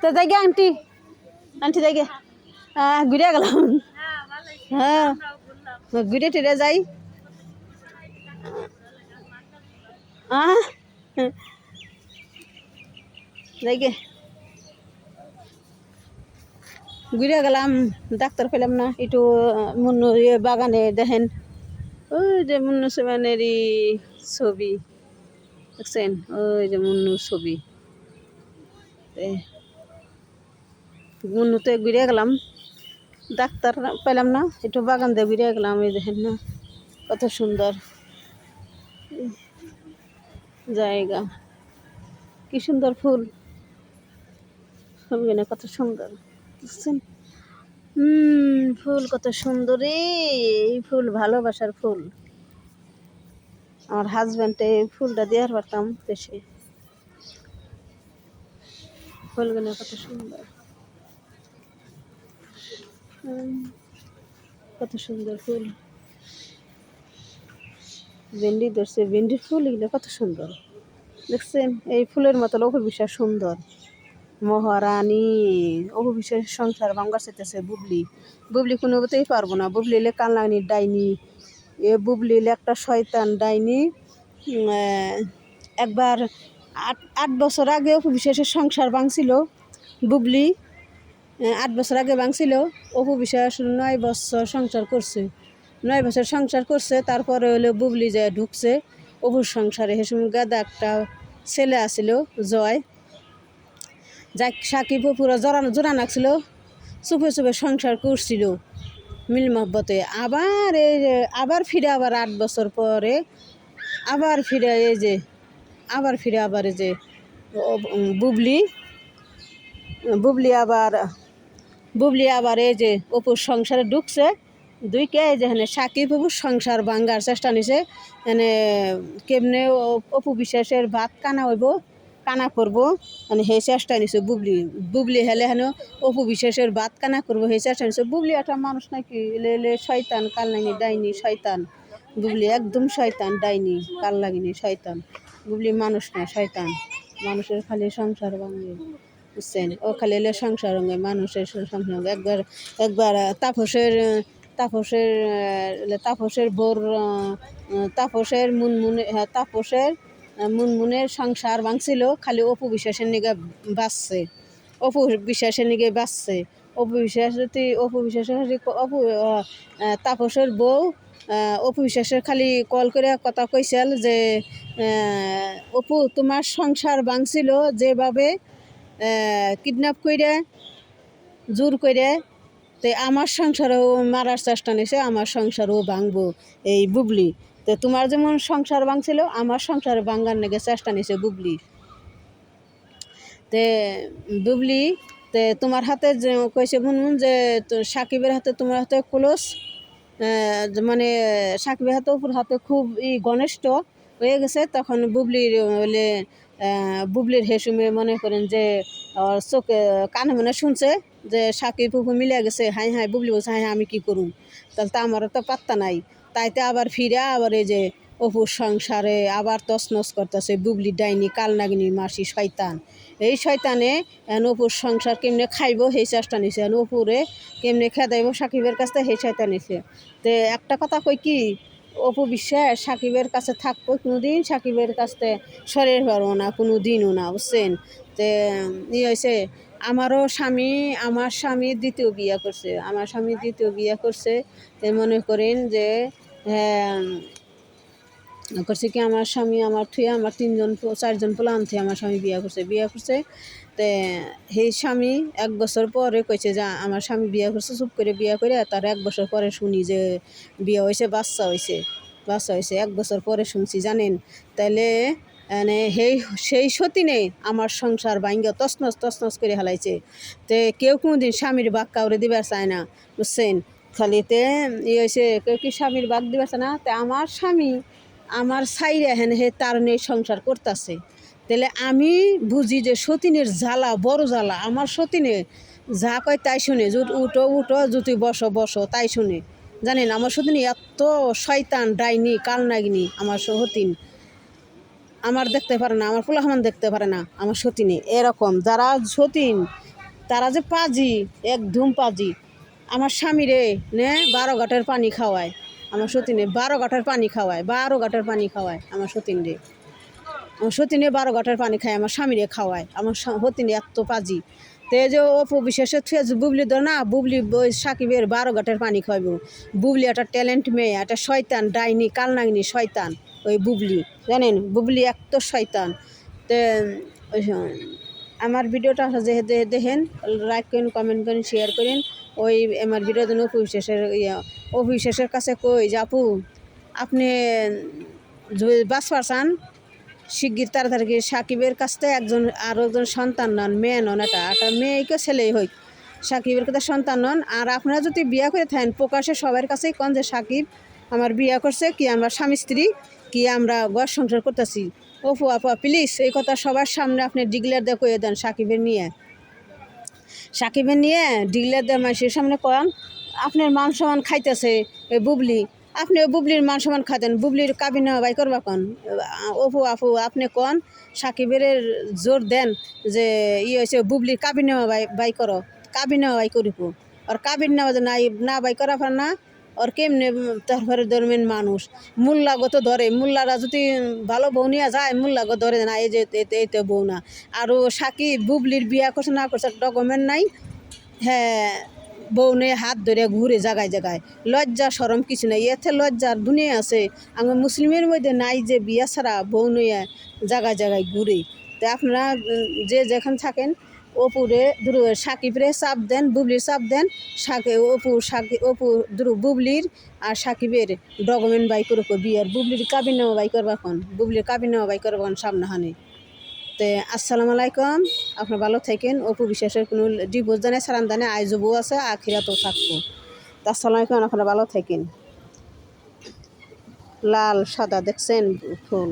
তো গে aunty. Aunty যাই হ্যাঁ ঘুরে গেলাম। হ্যাঁ ঘুরে টুরে যাই। গে ঘুরে গেলাম, ডাক্তার পেলাম না, একটু মুন্নু ইয়ে বাগানে দেখেন। ওই যে মুন্নু সেমানেরই ছবি। দেখছেন? ওই যে মুন্নুর ছবি। মুন্নুতে ঘুরে গেলাম। ডাক্তার পেলাম না, একটু বাগান দিয়ে ঘুরে গেলাম, এই দেখেন না, কত সুন্দর জায়গা। কি সুন্দর ফুল। ফুলগুলো কত সুন্দর, বুঝছেন? হুম ফুল কত সুন্দর এই ফুল ভালোবাসার ফুল। আমার হাজব্যান্ডে ফুলটা দেওয়ার পারতাম দেশে। ফুলগুলো কত সুন্দর। কত সুন্দর ফুল। ভেন্ডি ধরছে ভেন্ডির ফুল এগুলো কত সুন্দর। দেখছেন, এই ফুলের মতো অপবিশ্বাস সুন্দর। মহারানী, অপবিশ্বাস সংসার ভাঙ্গার চাইতেছে বুবলি। বুবলি কোনো মতেই পারব না। বুবলি এলে কানলানির ডাইনি। এ বুবলি একটা শয়তান ডাইনি। একবার আট আট বছর আগে অপবিশ্বাসের সংসার ভাঙছিল। বুবলি আট বছর আগে ভাঙছিল। অপু বিশ্বাস নয় বছর সংসার করছে। নয় বছর সংসার করছে, তারপরে হলো বুবলি যায় ঢুকছে। অপুর সংসারে সে সময় গাদা একটা ছেলে আসিল, জয়। যাক, সাকিব পুরো জড়ানো, জোড়া নাকছিল। চুপে চুপে সংসার করছিল মিল মহব্বতে। আবার এই যে, আবার ফিরে আবার আট বছর পরে, আবার ফিরে এই যে আবার ফিরে আবার যে বুবলি বুবলি আবার বুবলি আবার এই যে অপুর সংসারে ঢুকছে। দুই কে এই যে এখানে সাকিব অপুর সংসার ভাঙ্গার চেষ্টা নিছে। এনে কেমনে অপু বিশ্বাসের ভাত কানা হইব, কানা করব মানে সেই চেষ্টা নিছে বুবলি। বুবলি হেলে হেন অপু বিশ্বাসের ভাত কানা করব সেই চেষ্টা নিছে। বুবলি একটা মানুষ নাকি? এলে এলে শয়তান, কাল নাগিনি ডাইনি, শয়তান। বুবলি একদম শয়তান, ডাইনি, কাল লাগিনি, শয়তান। বুবলি মানুষ না শয়তান। মানুষের খালি সংসার ভাঙে বুঝছেন? ও খালি এলে সংসার ভাঙে মানুষের সংসার একবার একবার তাপসের তাপসের তাপসের বোর তাপসের মুনমুনে হ্যাঁ, তাপসের মুনমুনের সংসার ভাঙছিল খালি অপু বিশ্বাসের নিগে বাঁচছে। অপু বিশ্বাসের নিগে বাঁচছে। অপু বিশ্বাস অপু বিশ্বাসের অপু তাপসের বউ অপু বিশ্বাসের খালি কল করে কথা কইছিল যে অপু তোমার সংসার ভাঙছিল যেভাবে কিডন্যাপ করে জোর করে তো আমার সংসারও মারার চেষ্টা নিছে, আমার সংসারও ভাঙবো এই বুবলি। তো তোমার যেমন সংসার ভাঙছিল, আমার সংসার ভাঙার নাকি চেষ্টা নিছে বুবলি। তে বুবলি, তে তোমার হাতে কইছে বুনবুন যে সাকিবের হাতে তোমার হাতে ক্লোজ মানে সাকিবের হাতে উপর হাতে খুব ই ঘনিষ্ঠ হয়ে গেছে, তখন বুবলির হলে বুবলির হেসুমে মনে করেন যে চোখে কানে মনে শুনছে যে, সাকিব পুকু মিলে গেছে হাই হাই বুবলি বলছে হাই হাই আমি কি করুন তাহলে তো আমারও তো পাত্তা নাই। তাইতে আবার ফিরে, আবার এই যে অপুর সংসারে আবার তছনছ করতেছে, বুবলি ডাইনি, কালনাগিনী মাসি, শয়তান। এই শয়তানে এখন অপুর সংসার কেমনে খাইব? সেই চেষ্টা নিছে। এখন অপুরে কেমনে খেদাইব? সাকিবের কাছ সেই চেষ্টা নিছে। তে একটা কথা কই কি, অপু বিশ্বাস, সাকিবের কাছে থাকব কোনোদিন, সাকিবের কাছ সরের পারব না কোনো দিনও না, বুঝছেন? তে, ই হয়েছে আমারও স্বামী, আমার স্বামী দ্বিতীয় বিয়ে করছে। আমার স্বামী দ্বিতীয় বিয়ে করছে, তে মনে করেন যে হ্যাঁ করছে কি আমার স্বামী, আমার থুয়ে আমার তিনজন চারজন পোলান থুয়ে আমার স্বামী বিয়া করছে বিয়া করছে। তে সেই স্বামী এক বছর পরে কইছে যে, আমার স্বামী বিয়া করছে, চুপ করে বিয়া করে তার এক বছর পরে শুনি যে বিয়ে হয়েছে বাচ্চা হয়েছে বাচ্চা হয়েছে এক বছর পরে শুনছি, জানেন? তাইলে মানে সেই সেই সতীনে আমার সংসার ভাঙ্গা তছনছ তছনছ করে হালাইছে। তে কেউ কোনোদিন স্বামীর বাক কাউরে দিবার চায় না, বুঝছেন? খালিতে ই হয়েছে কেউ কি স্বামীর বাক দিবার চায় না? তে আমার স্বামী আমার সাইরে হেন হে তার নিয়ে সংসার করতেছে। তাহলে আমি বুঝি যে সতীনের জ্বালা, বড় জ্বালা, আমার সতীনে যা কয় তাই শুনে জুট উঠো উঠো জুতি বসো বসো, তাই শুনে। জানেন, আমার সতীন এত শয়তান, ডাইনি, কালনাগিনী, আমার সতীন। আমার দেখতে পারে না, আমার ফুলাহমান দেখতে পারে না, আমার সতীনে এরকম। যারা সতীন, তারা যে পাজি, একদম পাজি। আমার স্বামীরে নে বারো ঘাটের পানি খাওয়ায়। আমার সতীনে বারো ঘাটের পানি খাওয়ায়, বারো ঘাটের পানি খাওয়ায় আমার সতীন রে আমার সতীনে বারো ঘাটের পানি খায়, আমার স্বামীরে খাওয়ায়, আমার সতীনে এত পাজি। তো যে অপু বিশেষে যে বুবলি ধর না, বুবলি ওই সাকিবের বারো ঘাটের পানি খাওয়াইব। বুবলি একটা ট্যালেন্ট মেয়ে, একটা শয়তান, ডাইনি, কালনাগনি শয়তান, ওই বুবলি। জানেন? বুবলি এত শয়তান। তো, ওই আমার ভিডিওটা যে দে- দেখেন লাইক করেন কমেন্ট করেন শেয়ার করেন, ওই আমার ভিডিও জন্য অপবিশ্বাসের ইয়া অপবিশ্বাসের কাছে কই আপু, আপনি বাস চান শিগগির তাড়াতাড়ি সাকিবের কাছ থেকে একজন আরও একজন সন্তান নন, মেয়ে নন এটা। একটা মেয়েকে ছেলেই হই সাকিবের কথা সন্তান নন। আর আপনারা যদি বিয়া করে থাকেন প্রকাশে সবার কাছেই কন যে, সাকিব আমার বিয়া করছে, কি আমরা স্বামী স্ত্রী, কি আমরা ঘর সংসার করতেছি। ওপো আপা, প্লিজ, এই কথা সবার সামনে আপনি ডিগলার দিয়ে কয়ে দেন সাকিবের নিয়ে। সাকিবের নিয়ে ডিগলার দিয়ে মানুষের সামনে কন আপনার মান সমান খাইতেছে বুবলি। আপনি বুবলির মান সমান খাতেন বুবলির কাবিন বাই করবা কন? ওপো আপু, আপনি কন? সাকিবের জোর দেন যে ই হয়েছে বুবলির কাবিন বাই বাই করো। কাবিন বাই করিব। আর কাবিন নেওয়া নাই, না বাই করা পার না, ওর কেমনে তারপরে ধরবেন মানুষ? মূল্যাগত ধরে মূল্যারা যদি ভালো বউ নিয়ে যায় মূল্যাগত ধরে না, এই যে এই তো বউ না। আরও সাকিব, বুবলির বিয়া করছে, না করছে ডকুমেন্ট নাই। হ্যাঁ বউ হাত ধরে ঘুরে জায়গায় জায়গায় লজ্জা সরম কিছু নাই। এতে লজ্জার দুনিয়া আছে। আমার মুসলিমের মধ্যে নাই যে বিয়া ছাড়া বউ নিয়ে জায়গায় জায়গায় ঘুরে। তো আপনারা যে যেখানে থাকেন, অপুরে দুরু সাকিবরে চাপ দেন, বুবলির চাপ দেন, সাকি অপু সাকি, অপু দুরু বুবলির আর সাকিবের ডকুমেন্ট বাই করে বিয়ার। বুবলির কাবিন নামা বাই করবা এখন বুবলির কাবিন নামা বাই করবা সামনে হানে তো আসসালামু আলাইকুম। আপনার ভালো থাকেন। অপু বিশ্বাসের কোনো ডিভোর্স দানে সারান দানে আইজবও আছে, আখিরাতেও থাকব। তা আসসালামু আলাইকুম, আপনারা ভালো থাকেন। লাল, সাদা দেখছেন, ফুল।